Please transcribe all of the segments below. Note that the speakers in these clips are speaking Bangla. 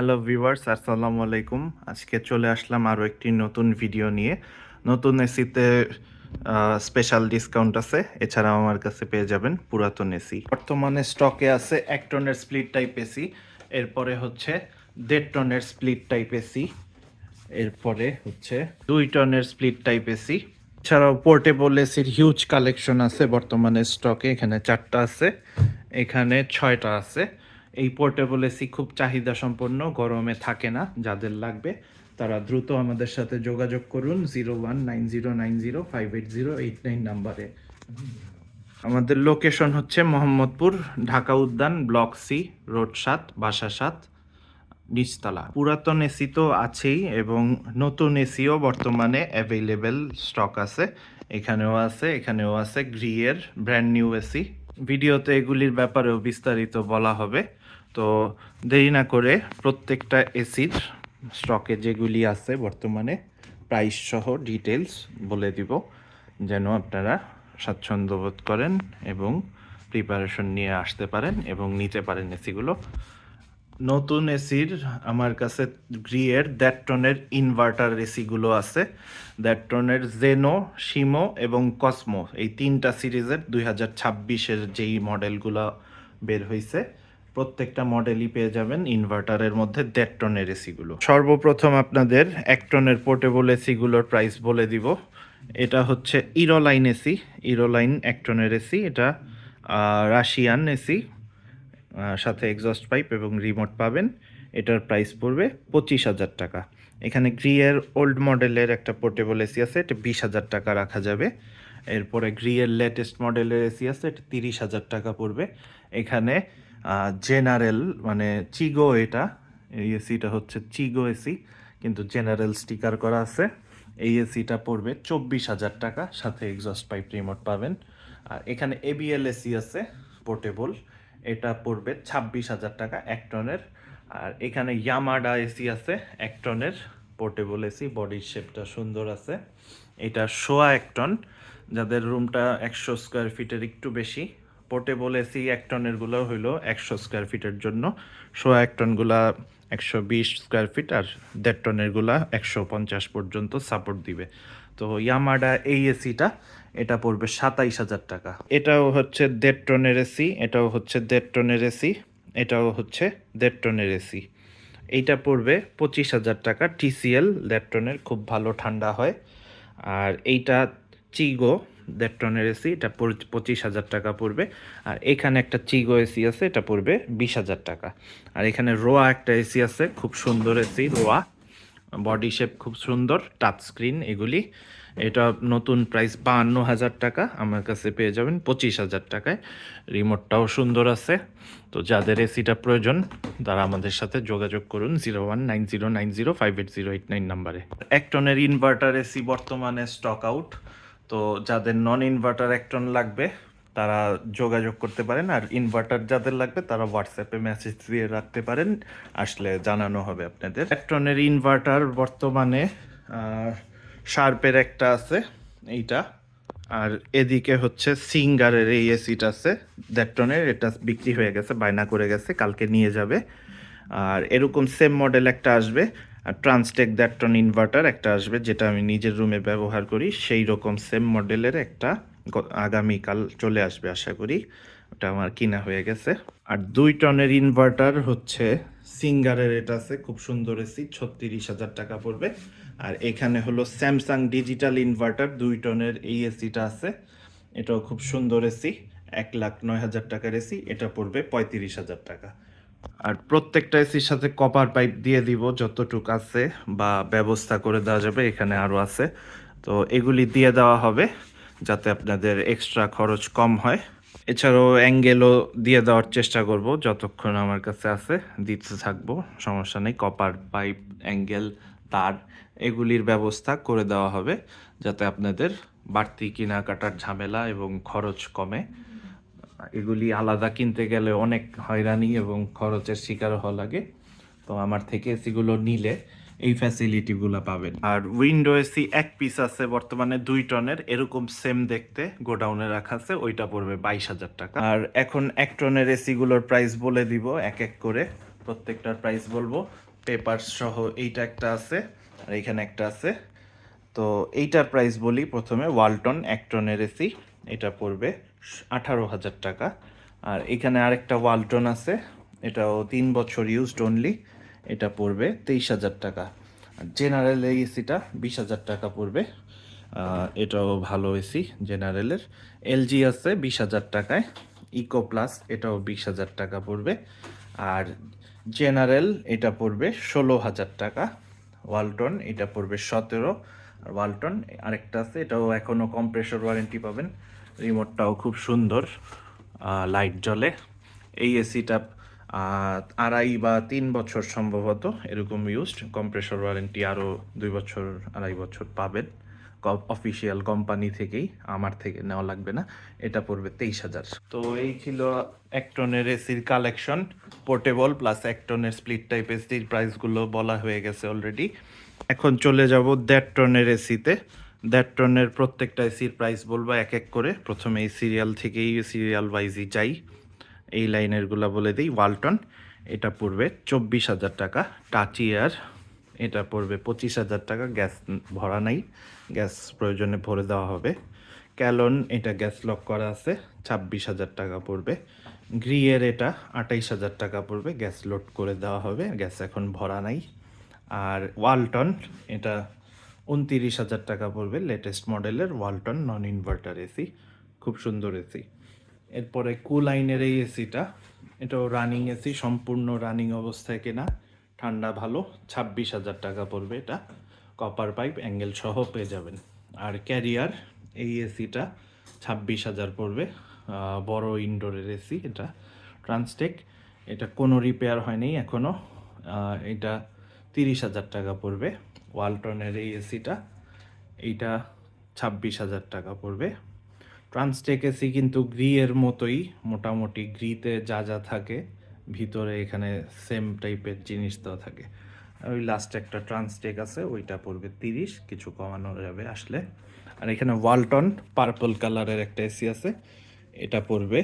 হ্যালো ভিউয়ার্স, আসসালামু আলাইকুম। আজকে চলে আসলাম আরও একটি নতুন ভিডিও নিয়ে। নতুন এসিতে স্পেশাল ডিসকাউন্ট আছে, এছাড়াও আমার কাছে পেয়ে যাবেন পুরাতন এসি। বর্তমানে স্টকে আছে এক টনের স্প্লিট টাইপ এসি এরপরে হচ্ছে দেড় টনের স্প্লিট টাইপ এসি এরপরে হচ্ছে দুই টনের স্প্লিট টাইপ এসি এছাড়াও পোর্টেবল এসির হিউজ কালেকশন আছে বর্তমানে স্টকে এখানে চারটা আছে, এখানে ছয়টা আছে। এই পোর্টেবল এসি খুব চাহিদা সম্পন্ন, গরমে থাকে না, যাদের লাগবে, তারা দ্রুত আমাদের সাথে যোগাযোগ করুন zero one nine zero nine zero five eight zero eight nine নাম্বারে। আমাদের লোকেশন হচ্ছে মোহাম্মদপুর, ঢাকা উদ্যান, ব্লক সি, রোড সাত, বাসা সাত, নিচতলা। পুরাতন এসি তো আছেই এবং নতুন এসিও বর্তমানে অ্যাভেলেবেল স্টক আছে। এখানেও আছে এখানেও আছে গ্রিয়ের ব্র্যান্ড নিউ এসি। ভিডিওতে এগুলির ব্যাপারেও বিস্তারিত বলা হবে। তো দেরি না করে প্রত্যেকটা এসির স্টকে যেগুলি আছে বর্তমানে প্রাইস সহ ডিটেলস বলে দিব, যেন আপনারা স্বাচ্ছন্দ্য বোধ করেন এবং প্রিপারেশন নিয়ে আসতে পারেন এবং নিতে পারেন এসিগুলো। নতুন এসির আমার কাছে গ্রিয়ের দ্যাট টনের ইনভার্টার এসিগুলো আছে। দ্যাট টনের জেনো শিমো এবং কসমো এই তিনটা সিরিজের দুই হাজার ছাব্বিশের যেই মডেলগুলো বের হয়েছে প্রত্যেকটা মডেলই পেয়ে যাবেন ইনভার্টারের মধ্যে দেড় টনের এসিগুলো। সর্বপ্রথম আপনাদের এক টনের পোর্টেবল এসিগুলোর প্রাইস বলে দিব। এটা হচ্ছে ইরোলাইন এসি। ইরোলাইন এক টনের এসি। এটা রাশিয়ান এসি। সাথে এক্সস্ট পাইপ এবং রিমোট পাবেন। এটার প্রাইস পড়বে পঁচিশ হাজার টাকা। এখানে গ্রিয়ের ওল্ড মডেলের একটা পোর্টেবল এসি আছে, এটা বিশ হাজার টাকা রাখা যাবে। এরপরে গ্রিয়ের লেটেস্ট মডেলের এসি আছে, এটা তিরিশ হাজার টাকা পড়বে। এখানে জেনারেল মানে চিগো এটা, এই এসিটা হচ্ছে চিগো এসি কিন্তু জেনারেল স্টিকার করা আছে। এই এসিটা পড়বে চব্বিশ হাজার টাকা, সাথে এক্সস্ট পাইপ রিমোট পাবেন। আর এখানে এবিএল এসি আছে পোর্টেবল এটা পড়বে ছাব্বিশ হাজার টাকা এক টনের। আর এখানে ইয়ামাডা এসি আছে, এক টনের। পোর্টেবল এসি বডির শেপটা সুন্দর আছে। এটা সোয়া এক টন। যাদের রুমটা একশো স্কোয়ার ফিটের একটু বেশি পোর্টেবল এসি এক টনেরগুলো হইল একশো স্কোয়ার ফিটের জন্য। সোয়া এক টনগুলা একশো বিশ স্কোয়ার ফিট আর দেড় টনেরগুলা একশো পঞ্চাশ পর্যন্ত সাপোর্ট দিবে। তো ইয়ামাডা এই এসিটা এটা পড়বে সাতাইশ হাজার টাকা। এটাও হচ্ছে দেড় টনের এসি এটাও হচ্ছে দেড় টনের এসি এটাও হচ্ছে দেড় টনের এসি এইটা পড়বে পঁচিশ হাজার টাকা টিসিএল দেড় টনের খুব ভালো ঠান্ডা হয়। আর এইটা চিগো দেড় টনের এসি এটা পঁচিশ হাজার টাকা পড়বে। আর এখানে একটা চিগো এসি আছে, এটা পড়বে বিশ হাজার টাকা। আর এখানে রোয়া একটা এসি আছে, খুব সুন্দর এসি রোয়া বডি শেপ খুব সুন্দর টাচ স্ক্রিন এগুলি। এটা নতুন প্রাইস বাহান্ন হাজার টাকা, আমার কাছে পেয়ে যাবেন পঁচিশ হাজার টাকায়। রিমোটটাও সুন্দর আছে। তো যাদের এসিটা প্রয়োজন, তারা আমাদের সাথে যোগাযোগ করুন zero one nine zero nine zero five eight zero eight nine নাম্বারে। এক টনের ইনভার্টার এসি বর্তমানে স্টক আউট তো যাদের নন ইনভার্টার এক টন লাগবে তারা যোগাযোগ করতে পারেন আর ইনভার্টার যাদের লাগবে তারা হোয়াটসঅ্যাপে মেসেজ দিয়ে রাখতে পারেন, আসলে জানানো হবে আপনাদের। ইলেকট্রনের ইনভার্টার বর্তমানে শার্পের একটা আছে, এইটা। আর এদিকে হচ্ছে সিঙ্গারের এই এসিটা আছে দ্যাটনের এটা বিক্রি হয়ে গেছে, বায়না করে গেছে, কালকে নিয়ে যাবে। আর এরকম সেম মডেল একটা আসবে, আর ট্রান্সটেক দ্যাটটন ইনভার্টার একটা আসবে, যেটা আমি নিজের রুমে ব্যবহার করি, সেই রকম সেম মডেলের একটা আগামীকাল চলে আসবে আশা করি। ওটা আমার কিনা হয়ে গেছে। আর দুই টনের ইনভার্টার হচ্ছে সিঙ্গারের, এটা আছে খুব সুন্দর এসি, ছত্রিশ হাজার টাকা পড়বে। আর এখানে হলো স্যামসাং ডিজিটাল ইনভার্টার দুই টনের এই এসিটা আছে। এটাও খুব সুন্দর এসি, এক লাখ নয় হাজার টাকার এসি, এটা পড়বে পঁয়ত্রিশ হাজার টাকা। আর প্রত্যেকটা এসির সাথে কপার পাইপ দিয়ে দিব, যতটুক আছে, বা ব্যবস্থা করে দেওয়া যাবে, এখানে আরও আছে। তো এগুলি দিয়ে দেওয়া হবে। যাতে আপনাদের এক্সট্রা খরচ কম হয়। এছাড়াও অ্যাঙ্গেলও দিয়ে দেওয়ার চেষ্টা করব, যতক্ষণ আমার কাছে আছে, দিতে থাকব, সমস্যা নেই কপার পাইপ অ্যাঙ্গেল তার, এগুলির ব্যবস্থা করে দেওয়া হবে, যাতে আপনাদের বাড়তি কেনাকাটার ঝামেলা এবং খরচ কমে। এগুলি আলাদা কিনতে গেলে অনেক হয়রানি এবং খরচের শিকার হওয়া লাগে। তো আমার থেকে এসিগুলো নিলে এই ফ্যাসিলিটিগুলো পাবেন। আর উইন্ডো এসি এক পিস আছে বর্তমানে দুই টনের এরকম সেম দেখতে গোডাউনে রাখা আছে ওইটা পড়বে বাইশ হাজার টাকা। আর এখন এক টনের এসিগুলোর প্রাইস বলে দিব এক এক করে প্রত্যেকটার প্রাইস বলব। পেপার সহ এইটা একটা আছে আর এখানে একটা আছে। তো এইটার প্রাইস বলি প্রথমে ওয়ালটন একটনের এসি এটা পড়বে আঠারো হাজার টাকা। আর এখানে আরেকটা ওয়ালটন আছে এটাও তিন বছর ইউজড অনলি এটা পড়বে তেইশ হাজার টাকা। জেনারেল এসিটা বিশ হাজার টাকা পড়বে। এটাও ভালো এসি জেনারেলের এলজি আছে বিশ হাজার টাকায়। ইকো প্লাস এটাও বিশ হাজার টাকা পড়বে। আর জেনারেল এটা পড়বে ষোলো হাজার টাকা। ওয়ালটন এটা পড়বে সতেরো। আর ওয়ালটন আরেকটা আছে, এটাও এখনও কম্প্রেসর ওয়ারেন্টি পাবেন। রিমোটটাও খুব সুন্দর লাইট জ্বলে। এই এসিটা আড়াই বা তিন বছর সম্ভবত এরকম ইউজড কম্প্রেসর ওয়ারেন্টি আরও দুই বছর, আড়াই বছর পাবেন। অফিসিয়াল কোম্পানি থেকেই, আমার থেকে নেওয়া লাগবে না। এটা পড়বে তেইশ হাজার। তো এই ছিল একটনের এসির কালেকশন পোর্টেবল প্লাস একটনের স্প্লিট টাইপ এসির প্রাইসগুলো বলা হয়ে গেছে অলরেডি এখন চলে যাব দেড় টনের এসিতে দেড় টনের প্রত্যেকটা এসির প্রাইস বলব এক এক করে। প্রথমে এই সিরিয়াল থেকেই সিরিয়াল ওয়াইজই যাই। এই লাইনেরগুলো বলে দিই, ওয়ালটন, এটা পড়বে চব্বিশ হাজার টাকা। টাচ ইয়ার এটা পড়বে পঁচিশ হাজার টাকা। গ্যাস ভরা নাই, গ্যাস প্রয়োজনে ভরে দেওয়া হবে। ক্যালন, এটা গ্যাস লক করা আছে, ছাব্বিশ হাজার টাকা পড়বে। গ্রিয়ের, এটা আটাইশ হাজার টাকা পড়বে, গ্যাস লোড করে দেওয়া হবে, গ্যাস এখন ভরা নাই। আর ওয়ালটন, এটা উনতিরিশ হাজার টাকা পড়বে লেটেস্ট মডেলের ওয়ালটন নন ইনভার্টার এসি খুব সুন্দর এসি এরপরে কুলাইনের এই এসিটা, এটাও রানিং এসি সম্পূর্ণ রানিং অবস্থায় কেনা, ঠান্ডা ভালো, ছাব্বিশ হাজার টাকা পড়বে এটা। কপার পাইপ অ্যাঙ্গেল সহ পেয়ে যাবেন। আর ক্যারিয়ার এই এসিটা ছাব্বিশ হাজার পড়বে। বড় ইনডোরের এসি এটা ট্রান্সটেক এটা কোনো রিপেয়ার হয়নি এখনও এটা তিরিশ হাজার টাকা পড়বে। ওয়ালটনের এই এসিটা এইটা ছাব্বিশ হাজার টাকা পড়বে। ট্রান্সটেক এসি কিন্তু গ্রিয়ের মতোই মোটামুটি গ্রিতে যা যা থাকে, ভিতরে এখানে সেম টাইপের জিনিস দেওয়া থাকে। ওই লাস্ট একটা ট্রান্সটেক আছে, ওইটা পড়বে তিরিশ, কিছু কমানো যাবে আসলে। আর এখানে ওয়ালটন পার্পল কালারের একটা এসি আছে, এটা পড়বে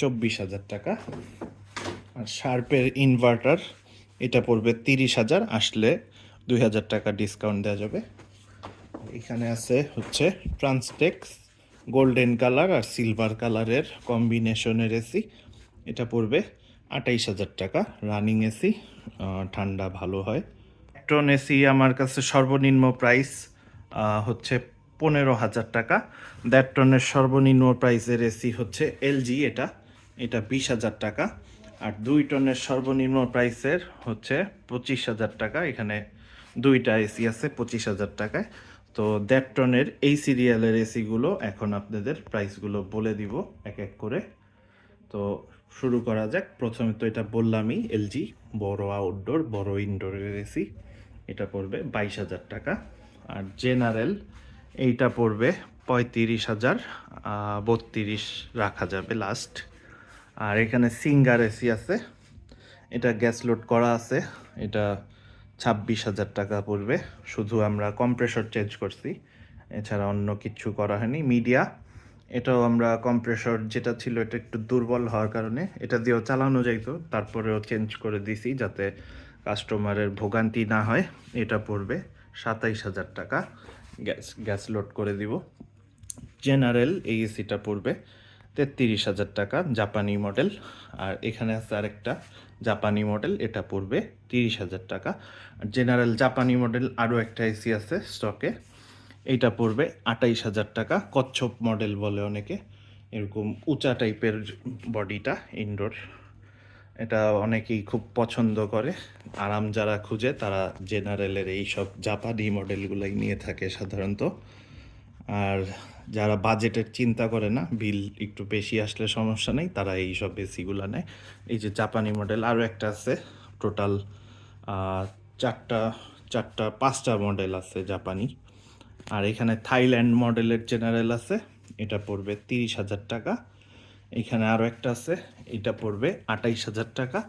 চব্বিশ হাজার টাকা। আর শার্পের ইনভার্টার এটা পড়বে তিরিশ হাজার, আসলে দুই হাজার টাকা ডিসকাউন্ট দেওয়া যাবে। এখানে আছে হচ্ছে ট্রান্সটেক্স গোল্ডেন কালার আর সিলভার কালারের কম্বিনেশনের এসি এটা পড়বে আটাইশ হাজার টাকা। রানিং এসি ঠান্ডা ভালো হয়। টন এসি আমার কাছে সর্বনিম্ন প্রাইস হচ্ছে পনেরো হাজার টাকা। টনের সর্বনিম্ন প্রাইসের এসি হচ্ছে এলজি এটা। এটা বিশ হাজার টাকা। আর দুই টনের সর্বনিম্ন প্রাইসের হচ্ছে পঁচিশ হাজার টাকা। এখানে দুইটা এসি আছে পঁচিশ হাজার টাকায়। তো দেড় এই সিরিয়ালের এসিগুলো এখন আপনাদের প্রাইসগুলো বলে দিব এক এক করে। তো শুরু করা যাক। প্রথমে তো এটা বললামই এলজি বড় আউটডোর বড় ইনডোরের এসি এটা পড়বে বাইশ হাজার টাকা। আর জেনারেল এইটা পড়বে পঁয়ত্রিশ হাজার বত্রিশ রাখা যাবে লাস্ট আর এখানে সিঙ্গার এসি আছে, এটা গ্যাস লোড করা আছে, এটা ছাব্বিশ হাজার টাকা পড়বে। শুধু আমরা কম্প্রেসর চেঞ্জ করছি। এছাড়া অন্য কিছু করা হয়নি। মিডিয়া এটাও আমরা কম্প্রেসর যেটা ছিল এটা একটু দুর্বল হওয়ার কারণে এটা দিয়েও চালানো যাইতো। তারপরেও চেঞ্জ করে দিছি যাতে কাস্টমারের ভোগান্তি না হয়। এটা পড়বে সাতাইশ হাজার টাকা। গ্যাস গ্যাস লোড করে দিব। জেনারেল এই এসিটা পড়বে তেত্রিশ হাজার টাকা জাপানি মডেল আর এখানে আছে আরেকটা। জাপানি মডেল, এটা পড়বে তিরিশ হাজার টাকা। আর জেনারেল জাপানি মডেল আরও একটা এসি আছে স্টকে এইটা পড়বে আটাইশ হাজার টাকা। কচ্ছপ মডেল বলে অনেকে, এরকম উঁচা টাইপের বডিটা ইনডোর এটা অনেকেই খুব পছন্দ করে। আরাম যারা খুঁজে, তারা জেনারেলের এই সব জাপানি মডেলগুলাই নিয়ে থাকে সাধারণত। আর যারা বাজেটের চিন্তা করে না বিল একটু বেশি আসলে সমস্যা নেই, তারা এই সব এসিগুলো নেয়। এই যে জাপানি মডেল আরও একটা আছে টোটাল চারটা চারটা, পাঁচটা মডেল আছে জাপানি আর এখানে থাইল্যান্ড মডেলের জেনারেল আছে, এটা পড়বে তিরিশ হাজার টাকা। এখানে আরও একটা আছে, এটা পড়বে আটাইশ হাজার টাকা,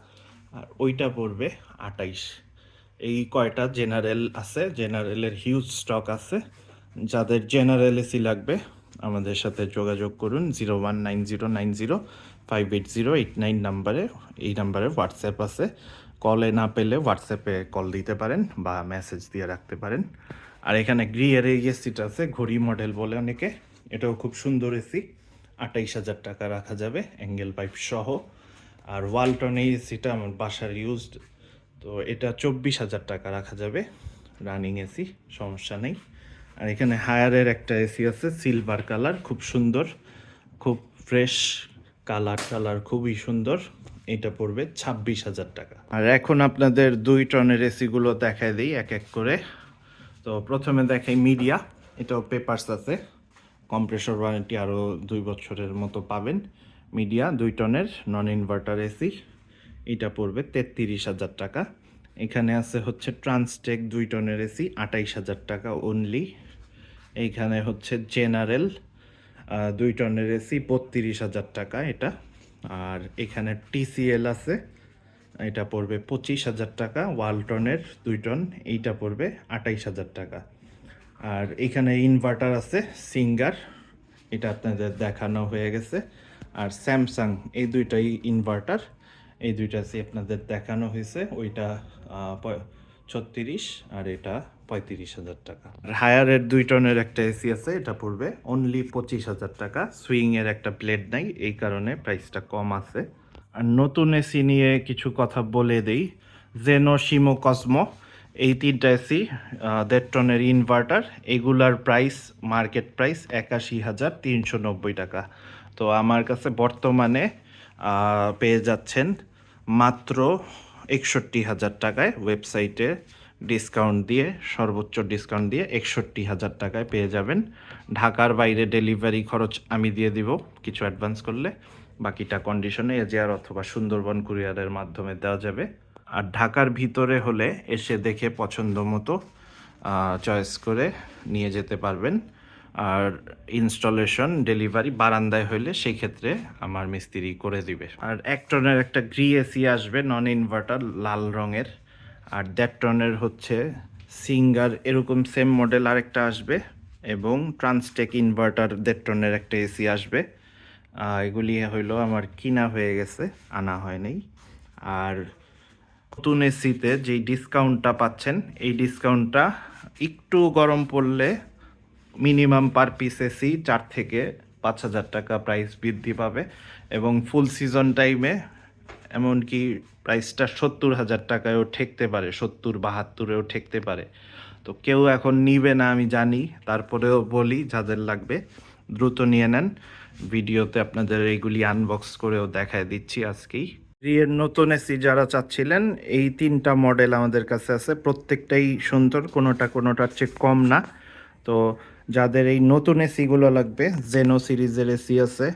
আর ওইটা পড়বে আটাইশ এই কয়টা জেনারেল আছে জেনারেলের হিউজ স্টক আছে। যাদের জেনারেল এসি লাগবে, আমাদের সাথে যোগাযোগ করুন zero one nine zero nine zero five eight zero eight nine নাম্বারে। এই নাম্বারে হোয়াটসঅ্যাপ আছে। কলে না পেলে হোয়াটসঅ্যাপে কল দিতে পারেন বা মেসেজ দিয়ে রাখতে পারেন। আর এখানে গ্রিয়ের এই এসিটা আছে, ঘড়ি মডেল বলে অনেকে। এটাও খুব সুন্দর এসি। আটাইশ হাজার টাকা রাখা যাবে অ্যাঙ্গেল পাইপ সহ। আর ওয়ালটন এই এসিটা আমার বাসার ইউজড তো এটা চব্বিশ হাজার টাকা রাখা যাবে রানিং এসি সমস্যা নেই। আর এখানে হায়ারের একটা এসি আছে সিলভার কালার খুব সুন্দর, খুব ফ্রেশ কালার কালার খুবই সুন্দর। এটা পড়বে ছাব্বিশ হাজার টাকা। আর এখন আপনাদের দুই টনের এসিগুলো দেখায় দিই, এক এক করে। তো প্রথমে দেখাই মিডিয়া এটাও পেপারস আছে। কম্প্রেসর ওয়ারেন্টি আরও দুই বছরের মতো পাবেন। মিডিয়া দুই টনের নন ইনভার্টার এসি এটা পড়বে তেত্রিশ হাজার টাকা। এখানে আছে হচ্ছে ট্রান্সটেক দুই টনের এসি আটাইশ হাজার টাকা অনলি এইখানে হচ্ছে জেনারেল দুই টনের এসি, বত্রিশ হাজার টাকা এটা। আর এখানে টিসিএল আছে, এটা পড়বে পঁচিশ হাজার টাকা। ওয়ালটনের দুই টন, এইটা পড়বে আটাইশ হাজার টাকা। আর এখানে ইনভার্টার আছে, সিঙ্গার, এটা আপনাদের দেখানো হয়ে গেছে। আর স্যামসাং, এই দুইটাই ইনভার্টার, এই দুইটা সি আপনাদের দেখানো হয়েছে, ওইটা ছত্রিশ, আর এটা পঁয়ত্রিশ হাজার টাকা। হায়ারের দুই টনের একটা এসি আছে, এটা পড়বে অনলি পঁচিশ হাজার টাকা। সুইংয়ের একটা প্লেট নাই, এই কারণে প্রাইসটা কম আছে। আর নতুন এসি নিয়ে কিছু কথা বলে দেই। জেনো শিমো কসমো এই তিনটা এসি দেড় টনের ইনভার্টার এগুলার প্রাইস মার্কেট প্রাইস একাশি হাজার তিনশো নব্বই টাকা। তো আমার কাছে বর্তমানে পেয়ে যাচ্ছেন মাত্র একষট্টি হাজার টাকায় ওয়েবসাইটে ডিসকাউন্ট দিয়ে, সর্বোচ্চ ডিসকাউন্ট দিয়ে একষট্টি হাজার টাকায় পেয়ে যাবেন। ঢাকার বাইরে ডেলিভারি খরচ আমি দিয়ে দিব, কিছু অ্যাডভান্স করলে। বাকিটা কন্ডিশনে এজিআর অথবা সুন্দরবন কুরিয়ারের মাধ্যমে দেওয়া যাবে। আর ঢাকার ভিতরে হলে এসে দেখে পছন্দ মতো চয়েস করে নিয়ে যেতে পারবেন। আর ইনস্টলেশন ডেলিভারি বারান্দায় হইলে সেই ক্ষেত্রে আমার মিস্ত্রি করে দিবে। আর এক টনের একটা গ্রি এসি আসবে নন ইনভার্টার লাল রঙের। আর দেড় টনের হচ্ছে সিঙ্গার এরকম সেম মডেল আরেকটা আসবে এবং ট্রান্সটেক ইনভার্টার দেড় টনের একটা এসি আসবে। এগুলি হইল আমার কিনা হয়ে গেছে, আনা হয়নি আর নতুন এসিতে যেই ডিসকাউন্টটা পাচ্ছেন, এই ডিসকাউন্টটা একটু গরম পড়লে মিনিমাম পার পিস এসি চার থেকে পাঁচ হাজার টাকা প্রাইস বৃদ্ধি পাবে এবং ফুল সিজন টাইমে এমনকি প্রাইসটা সত্তর হাজার টাকায়ও ঠেকতে পারে, সত্তর বাহাত্তরেও ঠেকতে পারে। তো কেউ এখন নিবে না, আমি জানি। তারপরেও বলি, যাদের লাগবে দ্রুত নিয়ে নেন। ভিডিওতে আপনাদের এইগুলি আনবক্স করেও দেখায় দিচ্ছি আজকেই। এর নতুন এসি যারা চাচ্ছিলেন, এই তিনটা মডেল আমাদের কাছে আছে। প্রত্যেকটাই সুন্দর, কোনোটা কোনোটার চেয়ে কম না। তো যাদের এই নতুন এসিগুলো লাগবে জেনো সিরিজের এসি আছে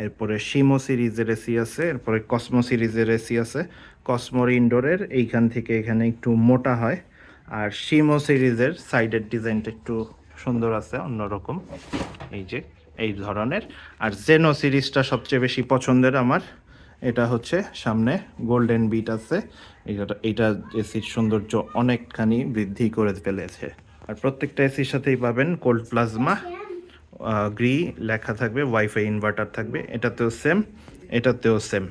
এরপরে শিমো সিরিজের এসি আছে, এরপরে কসমো সিরিজের এসি আছে। কসমোর ইনডোরের এইখান থেকে এখানে একটু মোটা হয়। আর শিমো সিরিজের সাইডের ডিজাইনটা একটু সুন্দর আছে, অন্যরকম। এই যে, এই ধরনের। আর জেনো সিরিজটা সবচেয়ে বেশি পছন্দের আমার, এটা হচ্ছে সামনে গোল্ডেন বিট আছে। এটা এটা এসির সৌন্দর্য অনেকখানি বৃদ্ধি করে ফেলেছে। আর প্রত্যেকটা এসির সাথেই পাবেন কোল্ড প্লাজমা গ্রি লেখা থাকবে ওয়াইফাই ইনভার্টার থাকবে, এটাতেও সেম এটাতেও সেম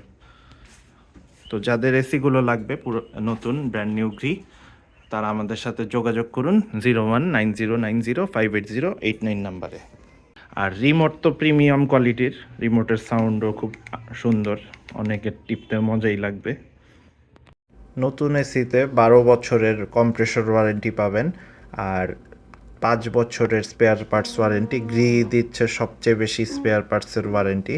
তো যাদের এসিগুলো লাগবে, পুরো নতুন ব্র্যান্ড নিউ গ্রি, তারা আমাদের সাথে যোগাযোগ করুন zero one nine zero nine zero five eight zero eight nine নাম্বারে। আর রিমোট তো প্রিমিয়াম কোয়ালিটির রিমোটের সাউন্ডও খুব সুন্দর, অনেকের টিপতে মজাই লাগবে। নতুন এসিতে বারো বছরের কম্প্রেসর ওয়ারেন্টি পাবেন, আর পাঁচ বছরের স্পেয়ার পার্টস ওয়ারেন্টি গ্রি দিচ্ছে সবচেয়ে বেশি স্পেয়ার পার্টসের ওয়ারেন্টি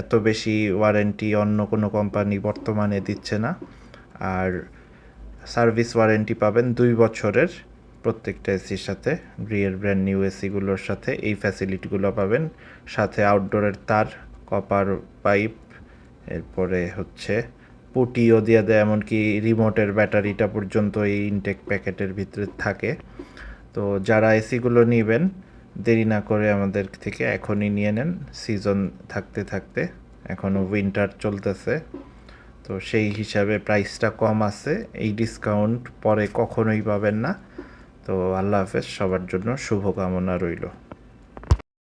এত বেশি ওয়ারেন্টি অন্য কোনো কোম্পানি বর্তমানে দিচ্ছে না। আর সার্ভিস ওয়ারেন্টি পাবেন দুই বছরের প্রত্যেকটা এসির সাথে গ্রিয়ের ব্র্যান্ড নিউ এসিগুলোর সাথে। এই ফ্যাসিলিটিগুলো পাবেন। সাথে আউটডোরের তার কপার পাইপ এরপরে হচ্ছে পুটিও দিয়ে দেয়, এমনকি রিমোটের ব্যাটারিটা পর্যন্ত এই ইনটেক প্যাকেটের ভিতরে থাকে। তো যারা এসিগুলো নেবেন, দেরি না করে আমাদের থেকে এখনই নিয়ে নেন। সিজন থাকতে থাকতে এখনও উইন্টার চলতেছে। তো সেই হিসাবে প্রাইসটা কম আছে, এই ডিসকাউন্ট পরে কখনোই পাবেন না। তো আল্লাহ হাফেজ, সবার জন্য শুভকামনা রইল।